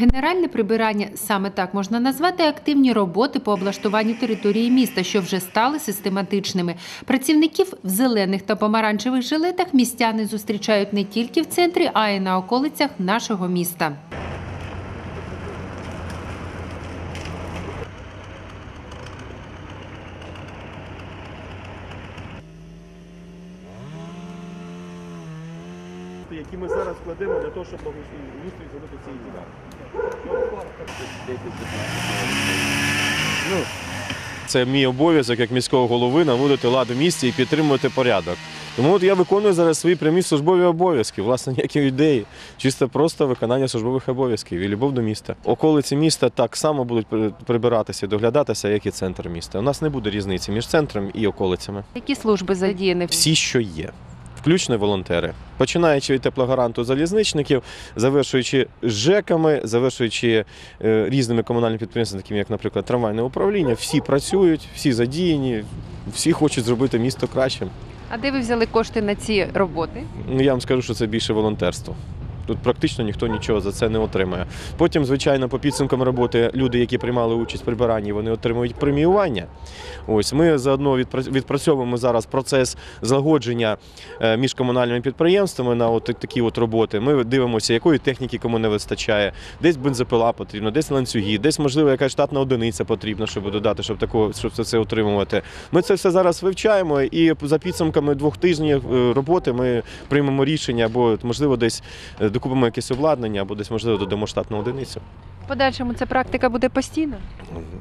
Генеральне прибирання саме так можна назвати активні роботи по облаштуванню території міста, що вже стали систематичними. Працівників в зелених та помаранчевих жилетах містяни зустрічають не тільки в центрі, а й на околицях нашого міста. Які ми зараз складемо для того, щоб благоустрій зробити цієї ділянки. Ну, це мій обов'язок як міського голови наводити лад у місті і підтримувати порядок. Тому от я виконую зараз свої прямі службові обов'язки, власне, ніякі ідеї, чисто просто виконання службових обов'язків і любов до міста. Околиці міста так само будуть прибиратися, і доглядатися, як і центр міста. У нас не буде різниці між центром і околицями. Які служби задіяні? Всі, що є. Включно волонтери, починаючи від теплогаранту залізничників, завершуючи ЖЕКами, завершуючи е, різними комунальними підприємствами, такими як, наприклад, трамвайне управління, всі працюють, всі задіяні, всі хочуть зробити місто кращим. А де ви взяли кошти на ці роботи? Ну, я вам скажу, що це більше волонтерство. Тут практично ніхто нічого за це не отримує. Потім, звичайно, по підсумкам роботи люди, які приймали участь в прибиранні, вони отримують преміювання. Ось ми заодно відпрацьовуємо зараз процес злагодження е, між комунальними підприємствами на от такі от роботи. Ми дивимося, якої техніки кому не вистачає, десь бензопила потрібна, десь ланцюги, десь можливо якась штатна одиниця потрібна, щоб додати, щоб такого, щоб це отримувати. Ми це все зараз вивчаємо, і за підсумками двох тижнів е, роботи ми приймемо рішення, або можливо десь е, докупимо якесь обладнання, або десь можливо додамо штатну одиницю. Подальшому ця практика буде постійна.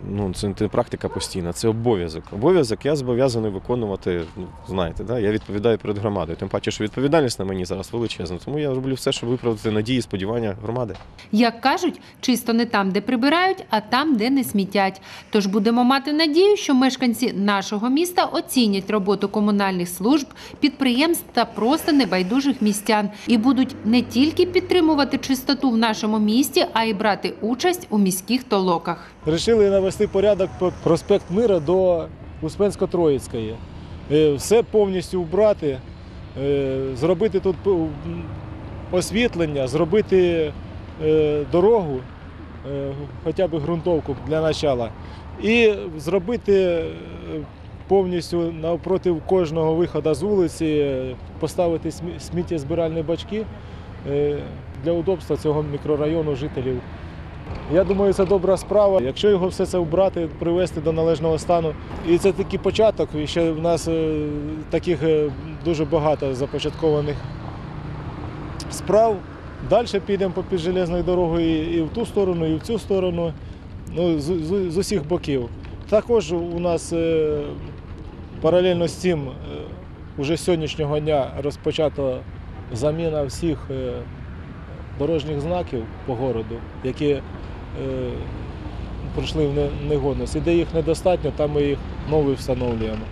Ну це не практика постійна, це обов'язок. Обов'язок я зобов'язаний виконувати. Ну знаєте, да? я відповідаю перед громадою. Тим паче, що відповідальність на мені зараз величезна. Тому я роблю все, щоб виправдати надії, сподівання громади. Як кажуть, чисто не там, де прибирають, а там, де не смітять. Тож будемо мати надію, що мешканці нашого міста оцінять роботу комунальних служб, підприємств та просто небайдужих містян і будуть не тільки підтримувати чистоту в нашому місті, а й брати участь у міських толоках. Рішили навести порядок по проспект Мира до Успенсько-Троїцької. Е, Все повністю вбрати, е, зробити тут освітлення, зробити е, дорогу, хоча б ґрунтовку для начала. І зробити повністю навпроти кожного виходу з вулиці, поставити сміттєзбиральні бачки для удобства цього мікрорайону жителів. Я думаю, це добра справа. Якщо його все це вбрати, привести до належного стану. І це такий початок. І ще в нас е, таких е, дуже багато започаткованих справ. Далі підемо по під железною дорогою і- в ту сторону, і в цю сторону, ну, з, з, з усіх боків. Також у нас е, паралельно з цим уже з сьогоднішнього дня розпочато заміна всіх дорожніх знаків по городу, які е, пройшли в не- негодність. І де їх недостатньо, там ми їх нові встановлюємо.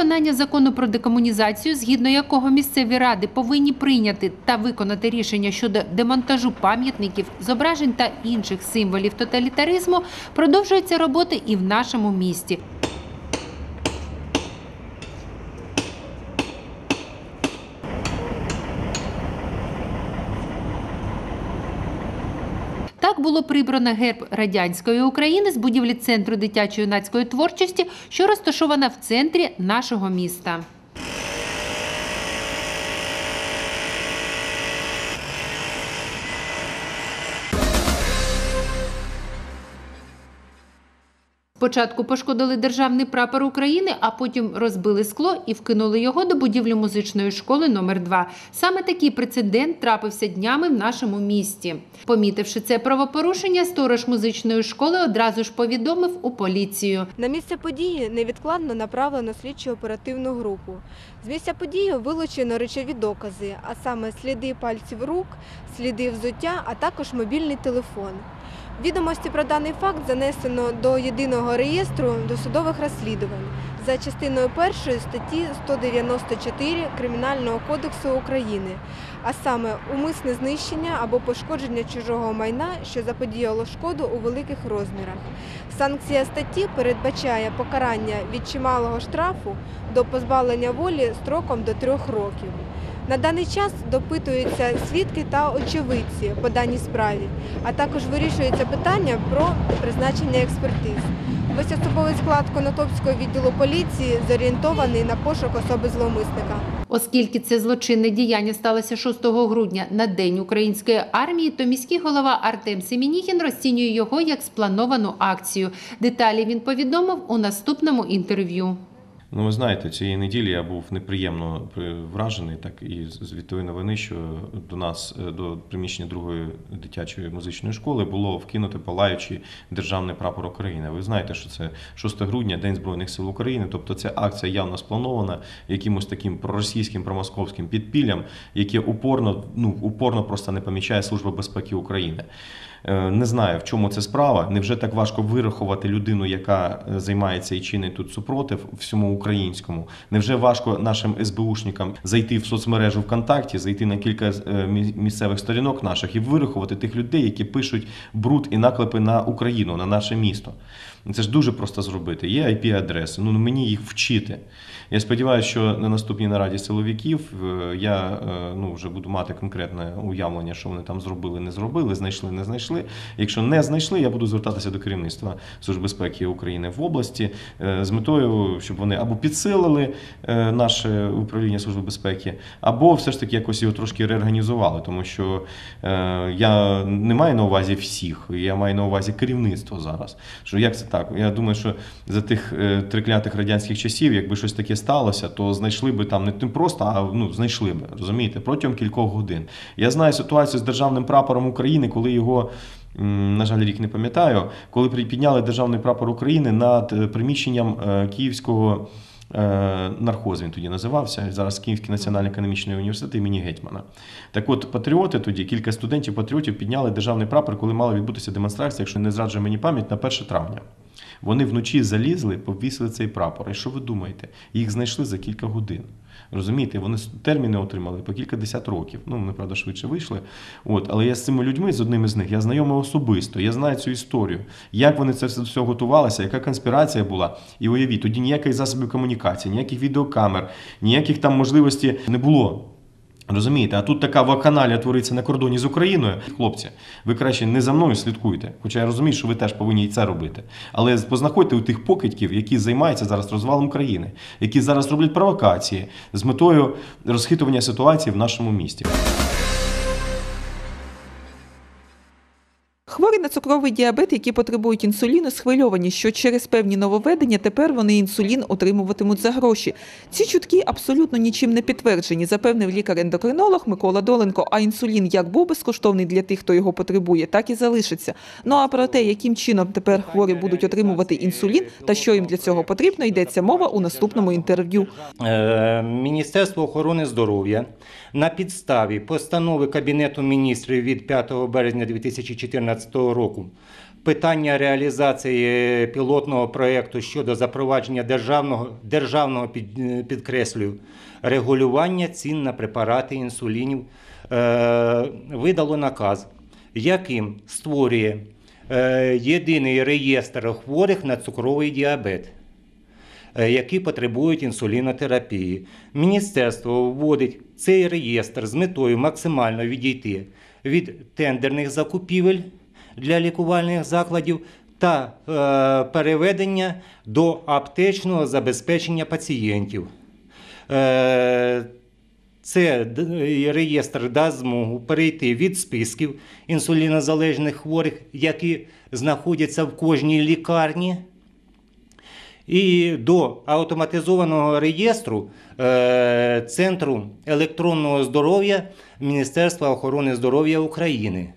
Виконання закону про декомунізацію, згідно якого місцеві ради повинні прийняти та виконати рішення щодо демонтажу пам'ятників, зображень та інших символів тоталітаризму, продовжуються роботи і в нашому місті. Так було прибрано герб радянської України з будівлі центру дитячо-юнацької творчості, що розташована в центрі нашого міста. Спочатку пошкодили державний прапор України, а потім розбили скло і вкинули його до будівлі музичної школи номер 2 Саме такий прецедент трапився днями в нашому місті. Помітивши це правопорушення, сторож музичної школи одразу ж повідомив у поліцію. На місце події невідкладно направлено слідчо оперативну групу. З місця події вилучено речові докази, а саме сліди пальців рук, сліди взуття, а також мобільний телефон. Відомості про даний факт занесено до єдиного реєстру досудових розслідувань за частиною першої статті 194 Кримінального кодексу України, а саме умисне знищення або пошкодження чужого майна, що заподіяло шкоду у великих розмірах. Санкція статті передбачає покарання від чималого штрафу до позбавлення волі строком до трьох років. На даний час допитуються свідки та очевидці по даній справі, а також вирішується питання про призначення експертиз. Весь особовий склад Конотопського відділу поліції зорієнтований на пошук особи зловмисника. Оскільки це злочинне діяння сталося 6 грудня на День української армії, то міський голова Артем Семініхін розцінює його як сплановану акцію. Деталі він повідомив у наступному інтерв'ю. Ну, ви знаєте, цієї неділі я був неприємно при- вражений, так і з новини, що до нас, е, до приміщення другої дитячої музичної школи, було вкинуте палаючий державний прапор України. Ви знаєте, що це 6 грудня, День Збройних сил України. Тобто ця акція явно спланована якимось таким проросійським, промосковським підпіллям, яке упорно, ну упорно просто не помічає Служба безпеки України. Е, Не знаю, в чому це справа. Невже так важко вирахувати людину, яка е, займається і чинить тут супротив всьому українському? Невже важко нашим СБУшникам зайти в соцмережу ВКонтакті, зайти на кілька е, місцевих сторінок наших і вирахувати тих людей, які пишуть бруд і наклепи на Україну, на наше місто? Це ж дуже просто зробити. Є IP-адреси. Ну мені їх вчити. Я сподіваюся, що на наступній нараді силовиків е, я е, ну, вже буду мати конкретне уявлення, що вони там зробили, не зробили, знайшли, не знайшли. Якщо не знайшли, я буду звертатися до керівництва Служби безпеки України в області е, з метою, щоб вони або підсилили наше управління Служби безпеки, або все ж таки якось його трошки реорганізували, тому що я не маю на увазі всіх, я маю на увазі керівництво зараз. Що як це так? Я думаю, що за тих е, триклятих радянських часів, якби щось таке сталося, то знайшли би там не тим просто, а ну знайшли би, розумієте, протягом кількох годин. Я знаю ситуацію з державним прапором України, коли його. На жаль, рік не пам'ятаю, коли підняли державний прапор України над е, приміщенням е, Київського нархоз, він тоді називався. Зараз Київський національний економічний університет імені Гетьмана. Так от, патріоти тоді, кілька студентів-патріотів підняли державний прапор, коли мала відбутися демонстрація, якщо не зраджує мені пам'ять, на 1 травня. Вони вночі залізли, повісили цей прапор. І що ви думаєте? Їх знайшли за кілька годин. Розумієте, вони терміни отримали по кілька десят років. Ну, вони, правда, швидше вийшли. От, але я з цими людьми, з одним із них, я знайомий особисто, я знаю цю історію. Як вони це все, готувалися, яка конспірація була. І уявіть, тоді ніяких засобів комунікації, ніяких відеокамер, ніяких там можливостей не було. Розумієте, а тут така ваканалія твориться на кордоні з Україною. Хлопці, ви краще не за мною слідкуйте. Хоча я розумію, що ви теж повинні і це робити. Але познаходьте у тих покидьків, які займаються зараз розвалом країни, які зараз роблять провокації з метою розхитування ситуації в нашому місті. Хворі на цукровий діабет, які потребують інсуліну, схвильовані, що через певні нововведення тепер вони інсулін отримуватимуть за гроші. Ці чутки абсолютно нічим не підтверджені, запевнив лікар-ендокринолог Микола Доленко. А інсулін як був безкоштовний для тих, хто його потребує, так і залишиться. Ну а про те, яким чином тепер хворі будуть отримувати інсулін та що їм для цього потрібно, йдеться мова у наступному інтерв'ю. Е, Міністерство охорони здоров'я на підставі постанови Кабінету міністрів від 5 березня 2014 року питання реалізації пілотного проєкту щодо запровадження державного, державного під, підкреслюю, регулювання цін на препарати інсулінів е, видало наказ, яким створює е, єдиний реєстр хворих на цукровий діабет е, які потребують інсулінотерапії. Міністерство вводить цей реєстр з метою максимально відійти від тендерних закупівель для лікувальних закладів та е, переведення до аптечного забезпечення пацієнтів. Е, це реєстр дасть змогу перейти від списків інсулінозалежних хворих, які знаходяться в кожній лікарні, і до автоматизованого реєстру е, Центру електронного здоров'я Міністерства охорони здоров'я України.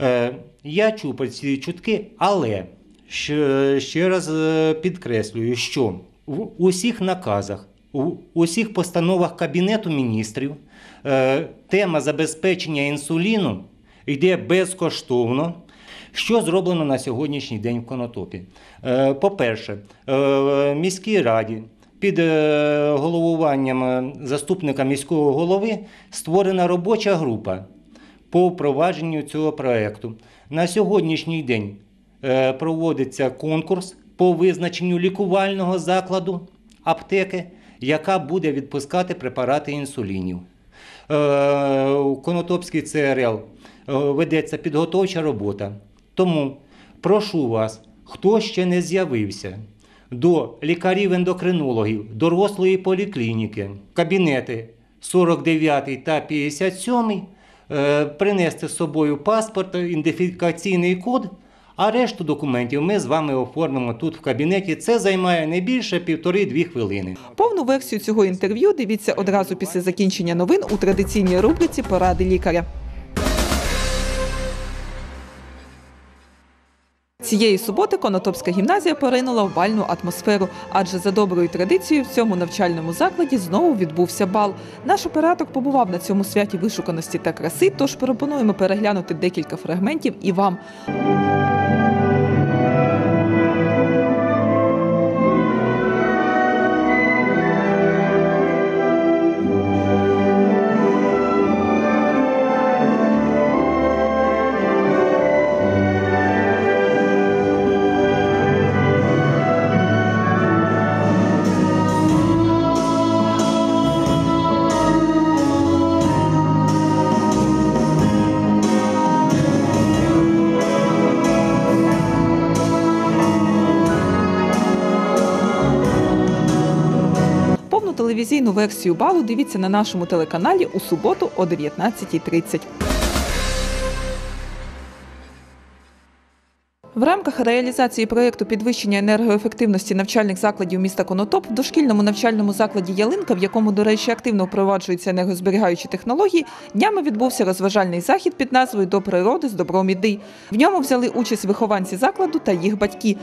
Е, я чув про ці чутки, але ще, раз е, підкреслюю, що в усіх наказах, у усіх постановах Кабінету міністрів е, тема забезпечення інсуліну йде безкоштовно. Що зроблено на сьогоднішній день в Конотопі? По-перше, в міській раді під головуванням заступника міського голови створена робоча група по впровадженню цього проекту. На сьогоднішній день е, проводиться конкурс по визначенню лікувального закладу аптеки, яка буде відпускати препарати інсулінів. Е, У Конотопській ЦРЛ е, ведеться підготовча робота. Тому прошу вас, хто ще не з'явився, до лікарів-ендокринологів дорослої поліклініки, кабінети 49 та 57, е, принести з собою паспорт, ідентифікаційний код, а решту документів ми з вами оформимо тут в кабінеті. Це займає не більше півтори-дві хвилини. Повну версію цього інтерв'ю дивіться одразу після закінчення новин у традиційній рубриці Поради лікаря. Цієї суботи Конотопська гімназія поринула в бальну атмосферу, адже за доброю традицією в цьому навчальному закладі знову відбувся бал. Наш оператор побував на цьому святі вишуканості та краси, тож пропонуємо переглянути декілька фрагментів і вам. Версію балу дивіться на нашому телеканалі у суботу о 19.30. В рамках реалізації проєкту підвищення енергоефективності навчальних закладів міста Конотоп в дошкільному навчальному закладі Ялинка, в якому, до речі, активно впроваджуються енергозберігаючі технології, днями відбувся розважальний захід під назвою До природи з добром іди. В ньому взяли участь вихованці закладу та їх батьки.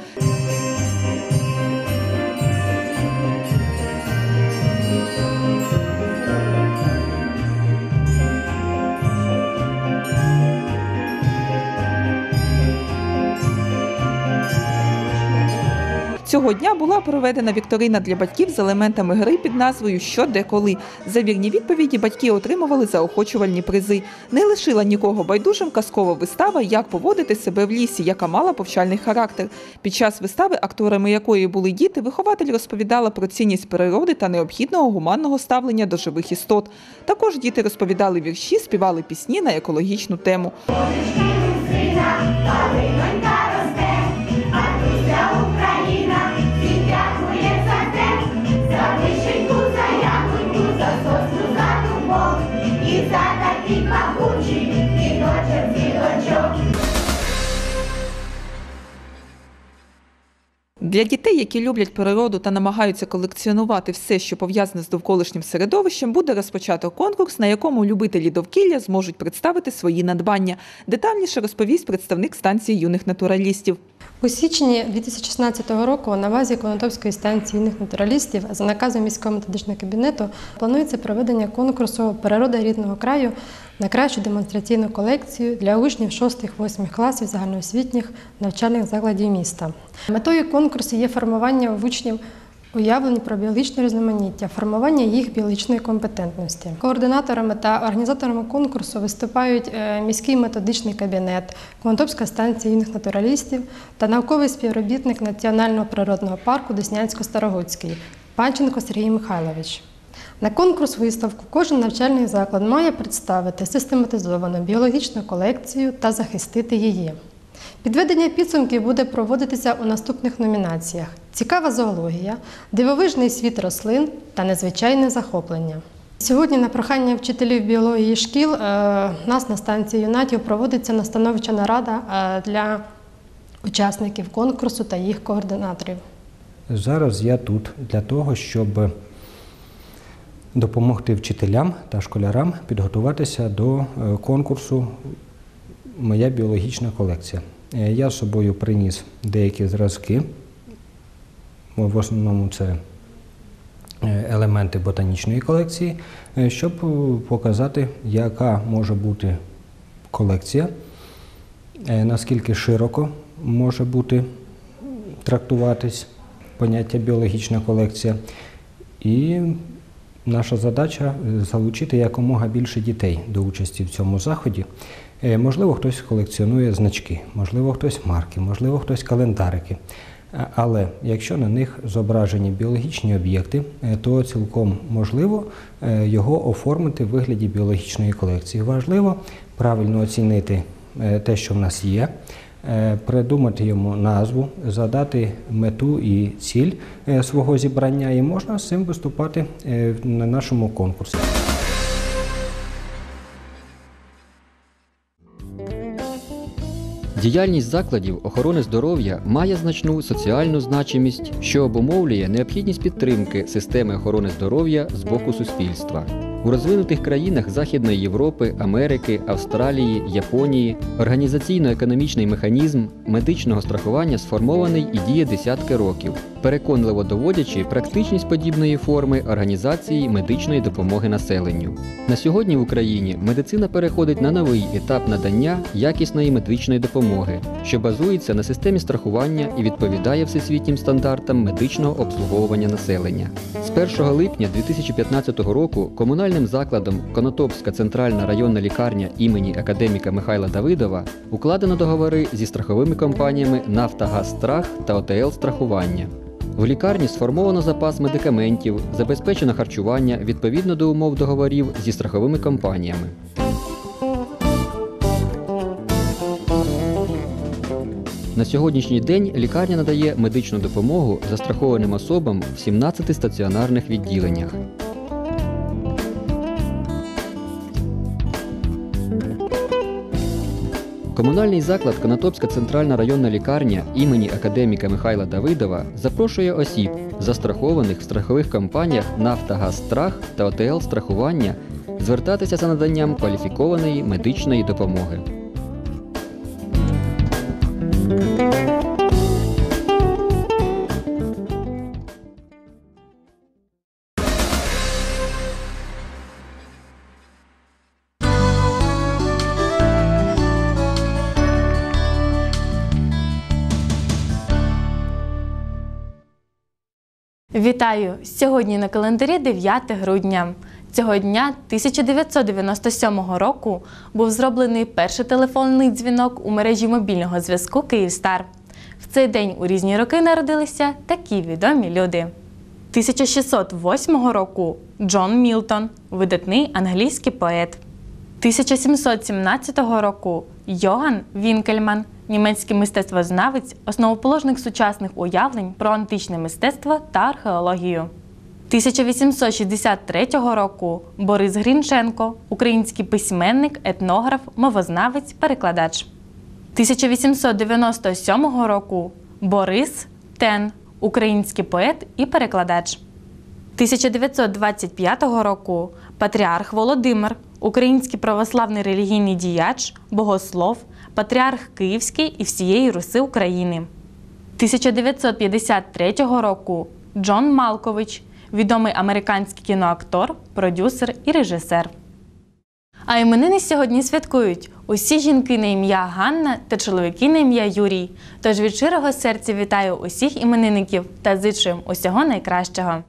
Цього дня була проведена вікторина для батьків з елементами гри під назвою Що де коли. За вірні відповіді батьки отримували заохочувальні призи. Не лишила нікого байдужим казкова вистава Як поводити себе в лісі, яка мала повчальний характер. Під час вистави, акторами якої були діти, вихователь розповідала про цінність природи та необхідного гуманного ставлення до живих істот. Також діти розповідали вірші, співали пісні на екологічну тему. Для дітей, які люблять природу та намагаються колекціонувати все, що пов'язане з довколишнім середовищем, буде розпочато конкурс, на якому любителі довкілля зможуть представити свої надбання. Детальніше розповість представник станції юних натуралістів. У січні 2016 року на базі Конотопської станції юних натуралістів за наказом міського методичного кабінету планується проведення конкурсу Природа рідного краю на кращу демонстраційну колекцію для учнів 6-8 класів загальноосвітніх навчальних закладів міста. Метою конкурсу є формування учнів уявлень про біологічне різноманіття, формування їх біологічної компетентності. Координаторами та організаторами конкурсу виступають е, міський методичний кабінет, Конотопська станція юних натуралістів та науковий співробітник Національного природного парку Деснянсько-Старогодський Панченко Сергій Михайлович. На конкурс виставку кожен навчальний заклад має представити систематизовану біологічну колекцію та захистити її. Підведення підсумків буде проводитися у наступних номінаціях: цікава зоологія, дивовижний світ рослин та незвичайне захоплення. Сьогодні на прохання вчителів біології шкіл е, нас на станції юнатів проводиться настановча нарада е, для учасників конкурсу та їх координаторів. Зараз я тут для того, щоб допомогти вчителям та школярам підготуватися до е, конкурсу Моя біологічна колекція. Е, Я з собою приніс деякі зразки. В основному це е, елементи ботанічної колекції, е, щоб показати, яка може бути колекція наскільки широко може бути трактуватись поняття біологічна колекція. І наша задача залучити якомога більше дітей до участі в цьому заході. Е, Можливо, хтось колекціонує значки, можливо, хтось марки, можливо, хтось календарики. Але якщо на них зображені біологічні об'єкти, е, то цілком можливо е, його оформити в вигляді біологічної колекції. Важливо правильно оцінити те, що в нас є, придумати йому назву, задати мету і ціль свого зібрання, і можна з цим виступати на нашому конкурсі. Діяльність закладів охорони здоров'я має значну соціальну значимість, що обумовлює необхідність підтримки системи охорони здоров'я з боку суспільства. У розвинутих країнах Західної Європи, Америки, Австралії, Японії організаційно-економічний механізм медичного страхування сформований і діє десятки років, переконливо доводячи практичність подібної форми організації медичної допомоги населенню. На сьогодні в Україні медицина переходить на новий етап надання якісної медичної допомоги, що базується на системі страхування і відповідає всесвітнім стандартам медичного обслуговування населення. З 1 липня 2015 року комунальним закладом Конотопська центральна районна лікарня імені академіка Михайла Давидова укладено договори зі страховими компаніями Нафтогазстрах та ОТЛ Страхування. В лікарні сформовано запас медикаментів, забезпечено харчування відповідно до умов договорів зі страховими компаніями. На сьогоднішній день лікарня надає медичну допомогу застрахованим особам в 17 стаціонарних відділеннях. Комунальний заклад Конотопська центральна районна лікарня імені академіка Михайла Давидова запрошує осіб, застрахованих в страхових компаніях Нафтогазстрах та ОТЛ страхування, звертатися за наданням кваліфікованої медичної допомоги. Вітаю! Сьогодні на календарі 9 грудня. Цього дня 1997 року був зроблений перший телефонний дзвінок у мережі мобільного зв'язку Київстар. В цей день у різні роки народилися такі відомі люди. 1608 року Джон Мілтон, видатний англійський поет. 1717 року Йоган Вінкельман, німецький мистецтвознавець, основоположник сучасних уявлень про античне мистецтво та археологію. 1863 року Борис Грінченко, український письменник, етнограф, мовознавець, перекладач. 1897 року Борис Тен, український поет і перекладач. 1925 року патріарх Володимир, український православний релігійний діяч, богослов, патріарх Київський і всієї Руси України. 1953 року Джон Малкович, відомий американський кіноактор, продюсер і режисер. А іменини сьогодні святкують усі жінки на ім'я Ганна та чоловіки на ім'я Юрій. Тож від щирого серця вітаю усіх іменинників та зичу їм усього найкращого.